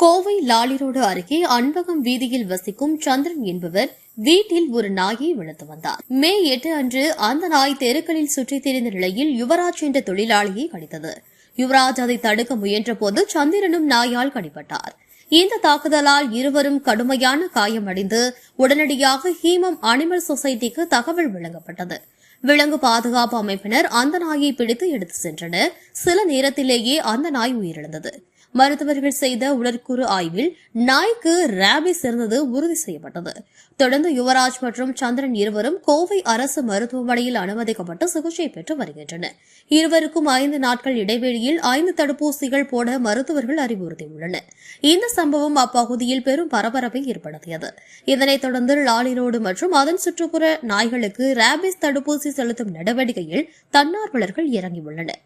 கோவை லாலிரோடு அருகே அன்பகம் வீதியில் வசிக்கும் சந்திரன் என்பவர் வீட்டில் ஒரு நாயை வளர்த்து வந்தார். மே எட்டு அன்று அந்த நாய் தெருக்களில் சுற்றித் திரிந்த நிலையில் யுவராஜ் என்ற தொழிலாளியை கடித்தது. யுவராஜ் அதை தடுக்க முயன்றபோது சந்திரனும் நாயால் கடிபட்டார். இந்த தாக்குதலால் இருவரும் கடுமையான காயமடைந்து உடனடியாக ஹீமம் அனிமல் சொசைட்டிக்கு தகவல் வழங்கப்பட்டது. விலங்கு பாதுகாப்பு அமைப்பினர் அந்த நாயை பிடித்து எடுத்து சென்றனர். சில நேரத்திலேயே அந்த நாய் உயிரிழந்தது. மருத்துவர்கள் செய்த உடற்கூறு ஆய்வில் நாய்க்கு ரேபிஸ் இருந்தது உறுதி செய்யப்பட்டது. தொடர்ந்து யுவராஜ் மற்றும் சந்திரன் இருவரும் கோவை அரசு மருத்துவமனையில் அனுமதிக்கப்பட்டு சிகிச்சை பெற்று வருகின்றனர். இருவருக்கும் ஐந்து நாட்கள் இடைவெளியில் ஐந்து தடுப்பூசிகள் போட மருத்துவர்கள் அறிவுறுத்தியுள்ளனர். இந்த சம்பவம் அப்பகுதியில் பெரும் பரபரப்பை ஏற்படுத்தியது. இதனைத் தொடர்ந்து லாலி ரோடு மற்றும் அதன் சுற்றுப்புற நாய்களுக்கு ரேபிஸ் தடுப்பூசி செலுத்தும் நடவடிக்கையில் தன்னார்வலர்கள் இறங்கியுள்ளனர்.